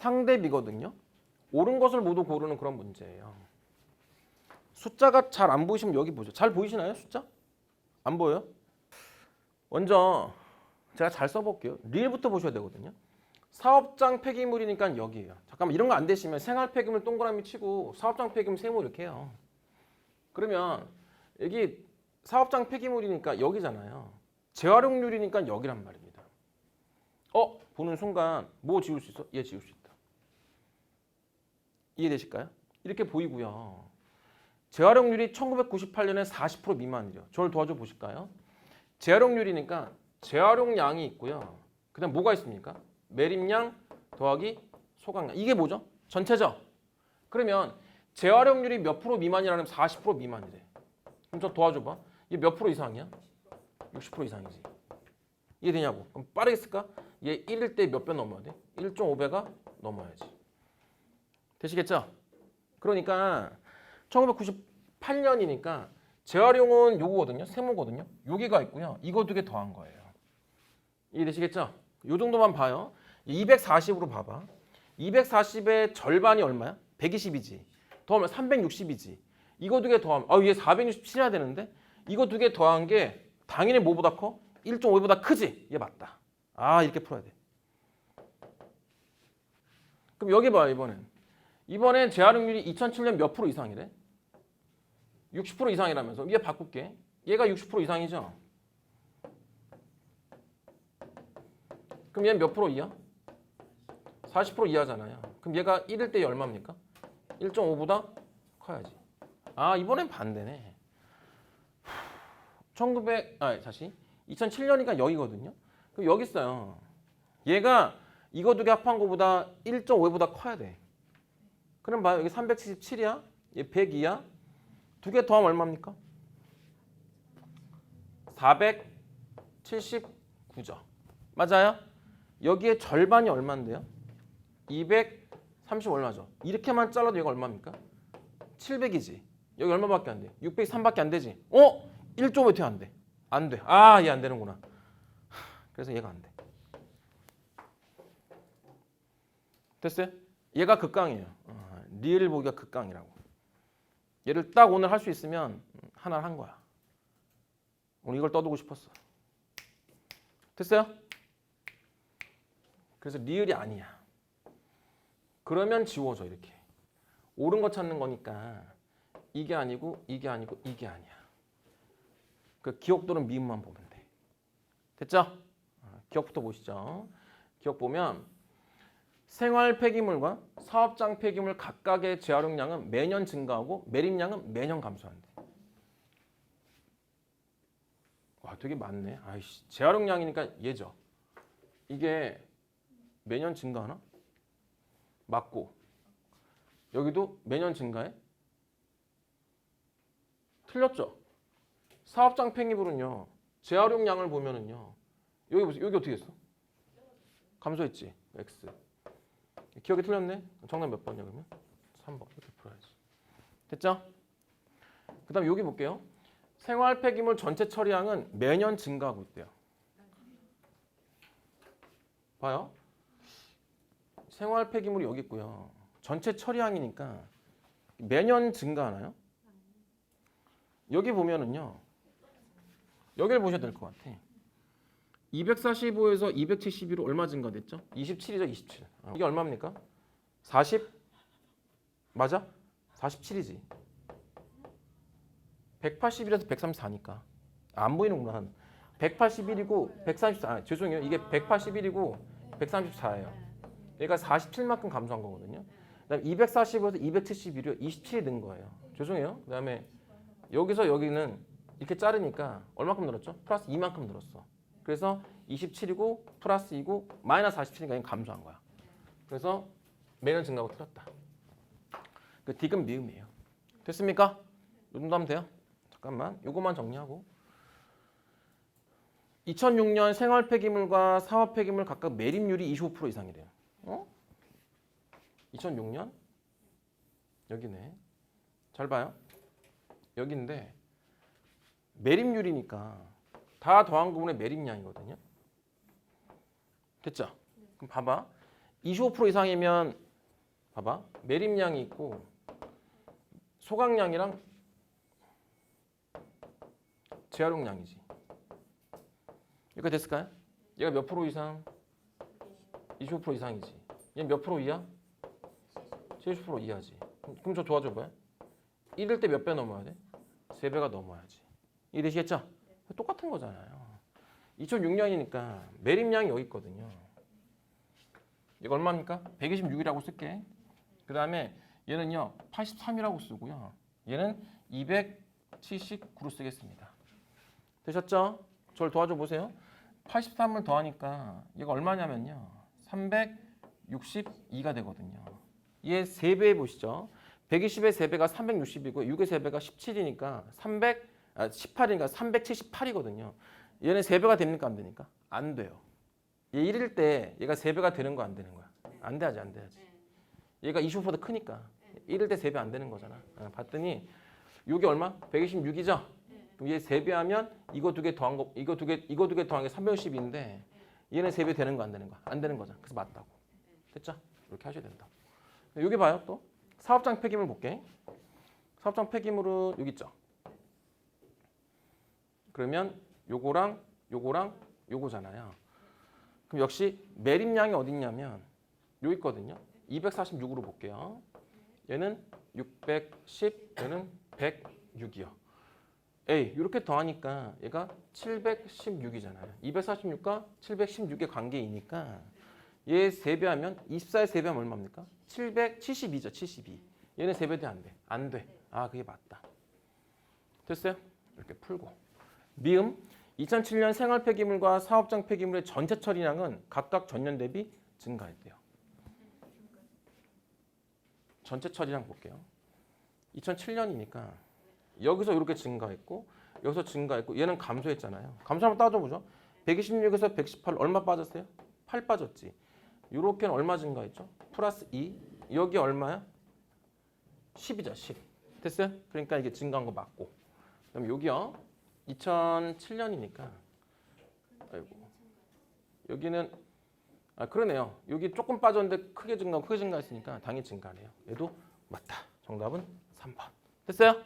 상대비거든요. 옳은 것을 모두 고르는 그런 문제예요. 숫자가 잘 안 보이시면 여기 보죠. 잘 보이시나요? 숫자? 안 보여요? 먼저 제가 잘 써볼게요. 리을부터 보셔야 되거든요. 사업장 폐기물이니까 여기에요. 잠깐만 이런 거 안 되시면 생활 폐기물 동그라미 치고 사업장 폐기물 세모 이렇게 해요. 그러면 여기 사업장 폐기물이니까 여기잖아요. 재활용률이니까 여기란 말입니다. 어? 보는 순간 뭐 지울 수 있어? 얘 지울 수 있다. 이해되실까요? 이렇게 보이고요. 재활용률이 1998년에 40% 미만이죠. 저를 도와줘 보실까요? 재활용률이니까 재활용량이 있고요. 그 다음 뭐가 있습니까? 매립량 더하기 소각량. 이게 뭐죠? 전체죠. 그러면 재활용률이 몇 프로 미만이라면 40% 미만이래. 그럼 저 도와줘 봐. 이게 몇 프로 이상이야? 60% 이상이지. 이해되냐고? 그럼 빠르게 쓸까? 얘 1일 때 몇 배 넘어야 돼? 1.5배가 넘어야지. 되시겠죠? 그러니까 1998년이니까 재활용은 요거거든요. 세모거든요. 여기가 있고요. 이거 두 개 더한 거예요. 이해되시겠죠? 요 정도만 봐요. 240으로 봐봐. 240의 절반이 얼마야? 120이지. 더하면 360이지. 이거 두 개 더하면 아, 얘 467 해야 되는데 이거 두 개 더한 게 당연히 뭐보다 커? 1.5보다 크지? 얘 맞다. 아, 이렇게 풀어야 돼. 그럼 여기 봐요, 이번엔. 이번엔 재활용률이 2007년 몇 프로 이상이래? 60% 이상이라면서. 얘 바꿀게. 얘가 60% 이상이죠? 그럼 얘는 몇 프로 이하? 40% 이하잖아요. 그럼 얘가 1일 때 얼마입니까? 1.5보다 커야지. 아, 이번엔 반대네. 1900, 아, 다시. 2007년이니까 여기거든요. 그럼 여기 있어요. 얘가 이거 두 개 합한 거보다 1.5보다 커야 돼. 그럼 봐요. 여기 377이야. 얘 102야. 두 개 더하면 얼마입니까? 479죠. 맞아요? 여기에 절반이 얼마인데요? 230 얼마죠? 이렇게만 잘라도 얘가 얼마입니까? 700이지. 여기 얼마밖에 안 돼? 603밖에 안 되지. 어? 1.5 돼안 돼. 안 돼. 아, 얘 안 되는구나. 그래서 얘가 안 돼. 됐어요? 얘가 극강이에요. 어, 리을 보기가 극강이라고. 얘를 딱 오늘 할 수 있으면 하나를 한 거야. 오늘 이걸 떠두고 싶었어. 됐어요? 그래서 리을이 아니야. 그러면 지워져 이렇게. 옳은 거 찾는 거니까 이게 아니고 이게 아니고 이게 아니야. 그 기억 또는 미음만 보면 돼. 됐죠? 어, 기억부터 보시죠. 기억 보면 생활 폐기물과 사업장 폐기물 각각의 재활용량은 매년 증가하고 매립량은 매년 감소한대. 와, 되게 많네. 아이씨, 재활용량이니까 얘죠. 이게 매년 증가하나? 맞고 여기도 매년 증가해? 틀렸죠? 사업장 폐기물은요. 재활용량을 보면은요. 여기 보세요. 여기 어떻게 했어? 감소했지. X. 기억이 틀렸네. 정답 몇 번이야 그러면? 3번. 이렇게 풀어야지. 됐죠? 그 다음 여기 볼게요. 생활 폐기물 전체 처리량은 매년 증가하고 있대요. 봐요. 생활 폐기물이 여기 있고요. 전체 처리량이니까 매년 증가하나요? 여기 보면은요. 여기를 보셔야 될 것 같아. 245에서 271로 얼마 증가됐죠? 27이죠, 27. 어, 이게 얼마입니까? 40? 맞아? 47이지. 181에서 134니까. 안 보이는구나. 181이고 134. 아, 죄송해요. 이게 181이고 134예요. 얘가 47만큼 감소한 거거든요. 그다음 240에서 271이 27이 는 거예요. 죄송해요. 그다음에 여기서 여기는 이렇게 자르니까 얼마큼 늘었죠? 플러스 2만큼 늘었어. 그래서 27이고 플러스 2고 마이너스 47이니까 감소한 거야. 그래서 매년 증가하고 틀렸다. 그 디귿 미음이에요. 됐습니까? 이 정도 하면 돼요? 잠깐만. 요것만 정리하고 2006년 생활 폐기물과 사업 폐기물 각각 매립률이 25% 이상이래요. 어? 2006년? 여기네. 잘 봐요. 여기인데 매립률이니까 다 더한 부분의 매립량이거든요. 됐죠? 그럼 봐봐. 25% 이상이면 봐봐 매립량이 있고 소각량이랑 재활용량이지. 이거 됐을까요? 얘가 몇 프로 이상? 25% 이상이지. 얘 몇 프로 이하? 70% 이하지. 그럼 저 도와줘 봐요. 이럴 때몇 배 넘어야 돼? 세 배가 넘어야지. 이해되시겠죠? 똑같은 거잖아요. 2006년이니까 매립량이 여기 있거든요. 이거 얼마입니까? 126이라고 쓸게. 그 다음에 얘는요 83이라고 쓰고요. 얘는 279로 쓰겠습니다. 되셨죠? 저를 도와줘 보세요. 83을 더하니까 얘가 얼마냐면요. 362가 되거든요. 얘 3배 보시죠. 120의 3배가 360이고 6의 3배가 17이니까 300, 아, 18이니까 378이거든요. 얘는 3배가 됩니까 안 되니까? 안 돼요. 얘 1일 때 얘가 3배가 되는 거 안 되는 거야? 안 돼야지 안 돼야지. 얘가 25보다 크니까 1일 때 3배 안 되는 거잖아. 아, 봤더니 이게 얼마? 126이죠? 그럼 얘 3배 하면 이거 두 개 더한 거 이거 두 개 이거 두 개 더한 게 360인데 얘는 3배 되는 거 안 되는 거야? 안 되는 거잖아. 그래서 맞다고. 됐죠? 이렇게 하셔야 된다. 여기 봐요 또 사업장 폐기물 볼게. 사업장 폐기물은 여기 있죠. 그러면 요거랑 요거랑 요거잖아요. 그럼 역시 매립량이 어디 있냐면 여기 있거든요. 246으로 볼게요. 얘는 610, 얘는 106이요. A 이렇게 더하니까 얘가 716이잖아요. 246과 716의 관계이니까 얘 3배 하면 24의 3배하면 얼마입니까? 772죠. 72. 얘는 3배 돼안 돼? 안 돼. 아 그게 맞다. 됐어요? 이렇게 풀고. 미음 2007년 생활 폐기물과 사업장 폐기물의 전체 처리량은 각각 전년 대비 증가했대요. 전체 처리량 볼게요. 2007년이니까 여기서 이렇게 증가했고 여기서 증가했고 얘는 감소했잖아요. 감소 한번 따져보죠. 126에서 118 얼마 빠졌어요? 8 빠졌지. 요렇게는 얼마 증가했죠? 플러스 2. 여기 얼마야? 10이죠. 10. 됐어요? 그러니까 이게 증가한 거 맞고. 그럼 여기요. 2007년이니까 아이고. 여기는 아 그러네요. 여기 조금 빠졌는데 크게 증가 크게 증가했으니까 당연히 증가네요. 얘도 맞다. 정답은 3번. 됐어요?